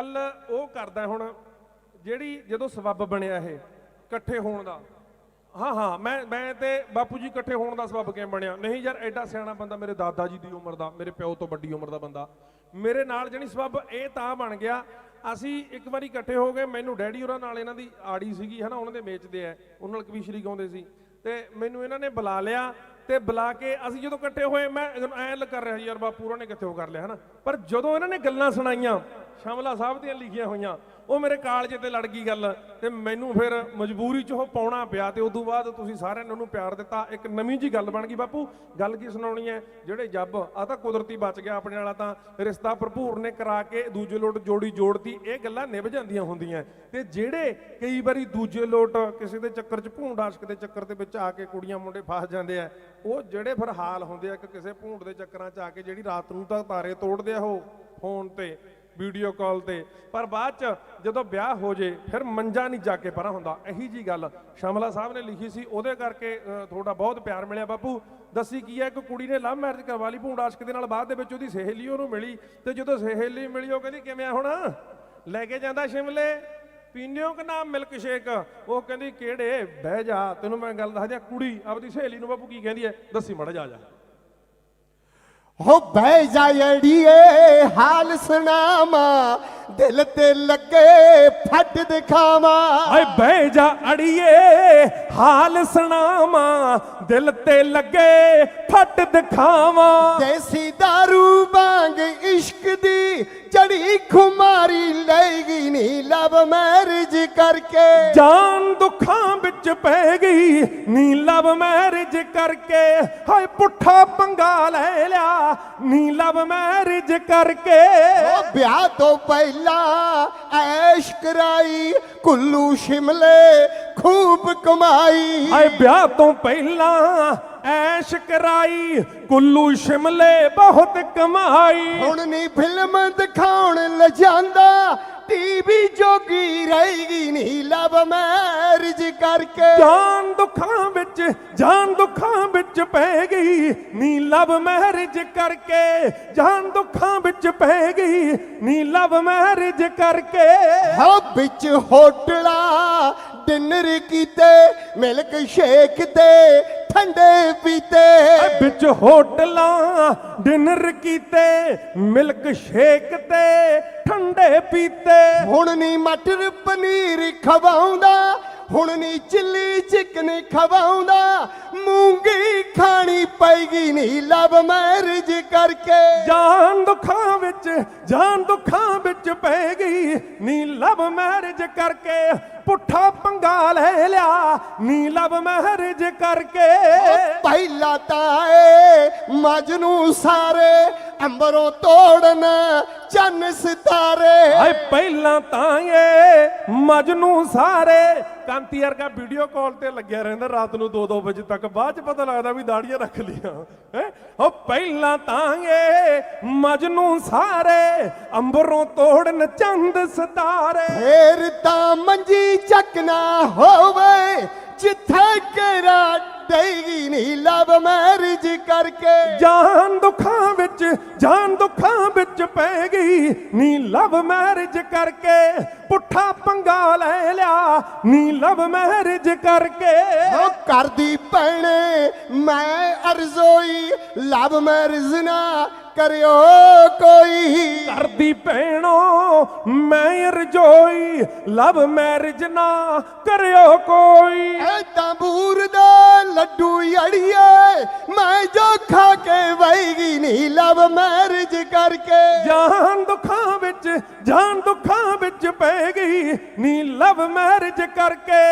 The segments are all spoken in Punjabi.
ਗੱਲ ਉਹ ਕਰਦਾ ਹੁਣ ਜਿਹੜੀ ਜਦੋਂ ਸਬੱਬ ਬਣਿਆ ਇਹ ਇਕੱਠੇ ਹੋਣ ਦਾ। ਹਾਂ ਹਾਂ ਮੈਂ ਮੈਂ ਤੇ ਬਾਪੂ ਜੀ ਇਕੱਠੇ ਹੋਣ ਦਾ ਸਬੱਬ ਕਿਵੇਂ ਬਣਿਆ? ਨਹੀਂ ਯਾਰ ਐਡਾ ਸਿਆਣਾ ਬੰਦਾ ਮੇਰੇ ਦਾਦਾ ਜੀ ਦੀ ਉਮਰ ਦਾ ਮੇਰੇ ਪਿਓ ਤੋਂ ਵੱਡੀ ਉਮਰ ਦਾ ਬੰਦਾ। ਮੇਰੇ ਨਾਲ ਜਿਹੜੀ ਸਬੱਬ ਇਹ ਤਾਂ ਬਣ ਗਿਆ ਅਸੀਂ ਇੱਕ ਵਾਰੀ ਇਕੱਠੇ ਹੋ ਗਏ ਮੈਨੂੰ ਡੈਡੀ ਹੋਰਾਂ ਨਾਲ ਇਹਨਾਂ ਦੀ ਆੜੀ ਸੀਗੀ ਹਨਾ ਉਹਨਾਂ ਦੇ ਵੇਚਦੇ ਆ ਉਹਨਾਂ ਨਾਲ ਕਵੀਸ਼ਰੀ ਗਾਉਂਦੇ ਸੀ। ਤੇ ਮੈਨੂੰ ਇਹਨਾਂ ਨੇ ਬੁਲਾ ਲਿਆ ਤੇ ਬੁਲਾ ਕੇ ਅਸੀਂ ਜਦੋਂ ਇਕੱਠੇ ਹੋਏ ਮੈਂ ਐਂ ਕਰ ਰਿਹਾ ਸੀ, ਯਾਰ ਬਾਪੂ ਹੋਰਾਂ ਨੇ ਕਿੱਥੇ ਉਹ ਕਰ ਲਿਆ ਹਨਾ। ਪਰ ਜਦੋਂ ਇਹਨਾਂ ਨੇ ਗੱਲਾਂ ਸੁਣਾਈਆਂ ਸ਼ਮਲਾ ਸਾਹਿਬ ਦੀਆਂ ਲਿਖੀਆਂ ਹੋਈਆਂ। ਉਹ ਮੇਰੇ ਕਾਲਜ ਤੇ ਲੜ ਗਈ ਗੱਲ। ਤੇ ਮੈਨੂੰ ਫਿਰ ਮਜਬੂਰੀ ਚ ਉਹ ਪਾਉਣਾ ਪਿਆ ਤੇ ਉਦੋਂ ਬਾਅਦ ਤੁਸੀਂ ਸਾਰਿਆਂ ਨੇ ਉਹਨੂੰ ਪਿਆਰ ਦਿੱਤਾ। ਇੱਕ ਨਵੀਂ ਜੀ ਗੱਲ ਬਣ ਗਈ, ਬਾਪੂ, ਗੱਲ ਕੀ ਸੁਣਾਉਣੀ ਹੈ? ਜਿਹੜੇ ਜੱਬ ਆ ਤਾਂ ਕੁਦਰਤੀ ਬਚ ਗਿਆ ਆਪਣੇ ਵਾਲਾ ਤਾਂ। ਰਿਸ਼ਤਾ ਭਰਪੂਰ ਨੇ ਕਰਾ ਕੇ ਦੂਜੇ ਲੋਟ ਜੋੜੀ ਜੋੜਤੀ। ਇਹ ਗੱਲਾਂ ਨਿਭ ਜਾਂਦੀਆਂ ਹੁੰਦੀਆਂ। ਤੇ ਜਿਹੜੇ ਕਈ ਵਾਰੀ ਦੂਜੇ ਲੋਟ ਕਿਸੇ ਦੇ ਚੱਕਰ ਚ ਭੂੰਡ ਆਸ਼ਕ ਦੇ ਚੱਕਰ ਦੇ ਵਿੱਚ ਆ ਕੇ ਕੁੜੀਆਂ ਮੁੰਡੇ ਫਸ ਜਾਂਦੇ ਆ, ਉਹ ਜਿਹੜੇ ਫਿਰ ਹਾਲ ਹੁੰਦੇ ਆ ਕਿ ਕਿਸੇ ਭੂੰਡ ਦੇ ਚੱਕਰਾਂ ਚ ਆ ਕੇ ਜਿਹੜੀ ਰਾਤ ਨੂੰ ਤਾਂ ਤਾਰੇ ਤੋੜਦੇ ਆ ਉਹ ਫੋਨ ਤੇ। ਵੀਡੀਓ ਕਾਲ ਤੇ। ਪਰ ਬਾਅਦ ਚ ਜਦੋਂ ਵਿਆਹ ਹੋ ਜੇ, ਫਿਰ ਮੰਜਾ ਨਹੀਂ ਜਾ ਕੇ ਪਰਾਂ ਹੁੰਦਾ। ਇਹੀ ਜੀ ਗੱਲ ਸ਼ਮਲਾ ਸਾਹਿਬ ਨੇ ਲਿਖੀ ਸੀ। ਉਹਦੇ ਕਰਕੇ ਤੁਹਾਡਾ ਬਹੁਤ ਪਿਆਰ ਮਿਲਿਆ ਬਾਪੂ। ਦੱਸੀ ਕੀ ਹੈ, ਇੱਕ ਕੁੜੀ ਨੇ ਲਵ ਮੈਰਿਜ ਕਰਵਾ ਲਈ ਭੂੰਡ ਆਸ਼ਕ ਦੇ ਨਾਲ। ਬਾਅਦ ਦੇ ਵਿੱਚ ਉਹਦੀ ਸਹੇਲੀ ਉਹਨੂੰ ਮਿਲੀ। ਤੇ ਜਦੋਂ ਸਹੇਲੀ ਮਿਲੀ, ਉਹ ਕਹਿੰਦੀ, ਕਿਵੇਂ ਆ ਹੁਣ? ਲੈ ਕੇ ਜਾਂਦਾ ਸ਼ਿਮਲੇ। ਪੀਨਿਓ ਕਿ ਨਾ ਮਿਲਕ ਸ਼ੇਕ ਉਹ ਕਹਿੰਦੀ, ਕਿਹੜੇ? ਬਹਿ ਜਾ। ਤੈਨੂੰ ਮੈਂ ਗੱਲ ਦੱਸਦਿਆਂ ਕੁੜੀ, ਆਪਦੀ ਸਹੇਲੀ ਨੂੰ ਬਾਪੂ ਕੀ ਕਹਿੰਦੀ ਹੈ? ਦੱਸੀ ਮੜ ਜਾ ਜਾ। ਹੋ ਬਹਿ ਜਾ ਅੜੀਏ ਹਾਲ ਸੁਣਾਵਾ ਦਿਲ ਤੇ ਲੱਗੇ ਫੱਟ ਦਿਖਾਵਾ। ਹਾਏ ਬਹਿ ਜਾ ਅੜੀਏ ਹਾਲ ਸੁਣਾਵਾਂ ਦਿਲ ਤੇ ਲੱਗੇ ਫੱਟ ਦਿਖਾਵਾਂ। ਦੇਸੀ दारू ਬਾਂਗ ਇਸ਼ਕ ਦੀ ਜੜੀ ਖੁਮਾਰੀ ਲੈਗੀ ਨੀ ਲਵ ਮੈਰਿਜ ਕਰਕੇ। ਜਾਨ ਦੁੱਖਾਂ ਵਿੱਚ ਪੈ ਗਈ ਨੀ ਲਵ ਮੈਰਿਜ ਕਰਕੇ। ਹਾਏ ਪੁੱਠਾ ਪੰਗਾ ਲੈ ਨੀ ਲਵ ਮੈਰਿਜ ਕਰਕੇ। ਉਹ ਵਿਆਹ ਤੋਂ ਪਹਿਲਾਂ ਐਸ਼ ਕਰਾਈ ਕੁੱਲੂ ਸ਼ਿਮਲੇ ਖੂਬ ਕਮਾਈ। ਹਾਏ ਵਿਆਹ ਤੋਂ ਪਹਿਲਾਂ ਐਸ਼ ਕਰਾਈ ਕੁੱਲੂ ਸ਼ਿਮਲੇ ਬਹੁਤ ਕਮਾਈ। ਹੁਣ ਨਹੀਂ ਫਿਲਮ ਦਿਖਾਉਣ ਲਜਾਂਦਾ ਟੀਵੀ ਜੋਗੀ ਰਹੇਗੀ ਨਹੀਂ ਲਵ ਮੈਰਿਜ ਕਰਕੇ। ਜਾਨ ਦੁੱਖਾਂ ਵਿੱਚ ਜਾਨ ਦੁੱਖਾਂ ਵਿੱਚ ਪੈ ਗਈ ਨੀ ਲਵ ਮੈਰਿਜ ਕਰਕੇ। ਜਾਨ ਦੁੱਖਾਂ ਵਿੱਚ ਪੈ ਗਈ ਨੀ ਲਵ ਮੈਰਿਜ ਕਰਕੇ। ਹਾਂ ਵਿੱਚ ਹੋਟਲਾ ਡਿਨਰ ਕੀਤੇ ਮਿਲਕ ਸ਼ੇਕ ਤੇ ਠੰਡੇ ਪੀਤੇ। ਵਿੱਚ ਹੋਟਲਾਂ ਡਿਨਰ ਕੀਤੇ ਮਿਲਕ ਸ਼ੇਕ ਤੇ ਠੰਡੇ ਪੀਤੇ। ਹੁਣ ਨਹੀਂ ਮਟਰ ਪਨੀਰ ਖਵਾਉਂਦਾ ਹੁਣ ਨਹੀਂ ਚਿੱਲੀ ਚਿਕਨ ਖਵਾਉਂਦਾ ਮੂੰਗੀ ਖਾਣੀ ਪੈਗੀ ਨਹੀਂ ਲਵ ਮੈਰਿਜ ਕਰਕੇ। ਜਾਨ ਦੁੱਖਾਂ ਵਿੱਚ ਜਾਨ ਦੁੱਖਾਂ ਵਿੱਚ ਪੈ ਗਈ ਨੀ ਲਵ ਮੈਰਿਜ ਕਰਕੇ। ਪੁੱਠਾ ਪੰਗਾ ਲੈ ਲਿਆ ਨੀ ਲਵ ਮੈਰਿਜ ਕਰਕੇ। ਪਹਿਲਾ ਤਾਂ ਏ ਮਜਨੂ ਸਾਰੇ ਅੰਬਰੋਂ ਤੋੜਨ ਚੰਨ ਸਿਤਾਰੇ ਹਾਏ, ਪਹਿਲਾਂ ਤਾਂ ਇਹ ਮਜਨੂ ਸਾਰੇ। ਕਾਂਤੀ ਵਰਗਾ ਵੀਡੀਓ ਕਾਲ ਤੇ ਲੱਗਿਆ ਰਹਿੰਦਾ, ਰਾਤ ਨੂੰ 2-2 ਵਜੇ ਤੱਕ। ਬਾਅਦ ਚ ਪਤਾ ਲੱਗਦਾ ਵੀ ਦਾੜੀਆਂ ਰੱਖ ਲੀਆਂ ਹੈ? ਉਹ ਪਹਿਲਾਂ ਤਾਂ ਇਹ ਮਜਨੂ ਸਾਰੇ ਅੰਬਰੋਂ ਤੋੜਨ ਚੰਦ ਸਿਤਾਰੇ। ਫੇਰ ਤਾਂ ਮੰਜੀ ਚੱਕਣਾ ਹੋਵੇ। ਜਿੱਥੇ ਕਰਾ ਦੇਗੀ ਨਹੀਂ ਲਵ ਮੈਰਿਜ ਕਰਕੇ। ਜਾਨ ਦੁੱਖਾਂ ਵਿੱਚ ਜਾਨ ਦੁੱਖਾਂ ਵਿੱਚ ਪੈ ਗਈ ਨੀ ਲਵ ਮੈਰਿਜ ਕਰਕੇ। ਪੁੱਠਾ ਪੰਗਾ ਲੈ ਲਿਆ ਨੀ ਲਵ ਮੈਰਿਜ ਕਰਕੇ। ਉਹ ਕਰਦੀ ਭੈਣੇ ਮੈਂ ਅਰਜ਼ੋਈ ਲਵ ਮੈਰਿਜ ਨਾ ਕਰਿਓ ਕੋਈ। ਕਰਦੀ ਭੈਣੋ ਮੈਂ ਰਜੋਈ ਲਵ ਮੈਰਿਜ ਨਾ ਕਰਿਓ ਕੋਈ। ਨਹੀਂ ਲਵ ਮੈਰਿਜ ਕਰਕੇ। ਜਾਨ ਦੁੱਖਾਂ ਵਿੱਚ ਜਾਨ ਦੁੱਖਾਂ ਵਿੱਚ ਪੈ ਗਈ। ਨੀ ਲਵ ਮੈਰਿਜ ਕਰਕੇ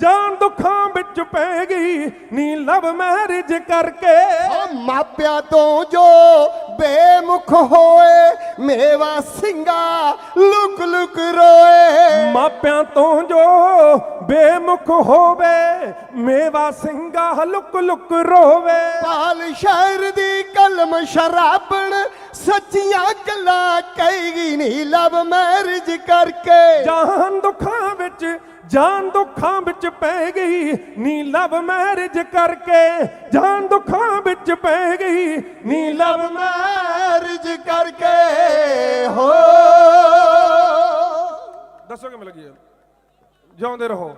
ਜਾਨ ਦੁੱਖਾਂ ਵਿੱਚ ਪੈ ਗਈ। ਨੀ ਲਵ ਮੈਰਿਜ ਕਰਕੇ। ਉਹ ਮਾਪਿਆਂ ਤੋਂ ਜੋ ਬੇਮੁਖ ਹੋਏ ਮੇਵਾ ਸਿੰਘਾ ਲੁਕ ਲੁਕ ਰੋਏ। ਮਾਪਿਆਂ ਤੋਂ ਜੋ ਬੇਮੁਖ ਹੋਵੇ ਮੇਵਾ ਸਿੰਘਾ ਲੁਕ ਲੁਕ ਰੋਵੇ। ਪਾਲ ਸ਼ਾਇਰ ਦੀ ਕਲਮ ਸ਼ਰਾਬਣ ਸੱਚੀਆਂ ਗੱਲਾਂ ਕਹੇਗੀ ਨਹੀਂ ਲਵ ਮੈਰਿਜ ਕਰਕੇ। ਜਾਨ ਦੁੱਖਾਂ ਵਿੱਚ ਜਾਨ ਦੁੱਖਾਂ ਵਿੱਚ ਪੈ ਗਈ, ਨੀ ਲਵ ਮੈਰਿਜ ਕਰਕੇ ਜਾਨ ਦੁੱਖਾਂ ਵਿੱਚ ਪੈ ਗਈ, ਨੀ ਲਵ ਮੈਰਿਜ ਕਰਕੇ, ਹੋ ਦੱਸੋ ਕਿਵੇਂ ਲੱਗੀ ਯਾਰ? ਜਿਉਂਦੇ ਰਹੋ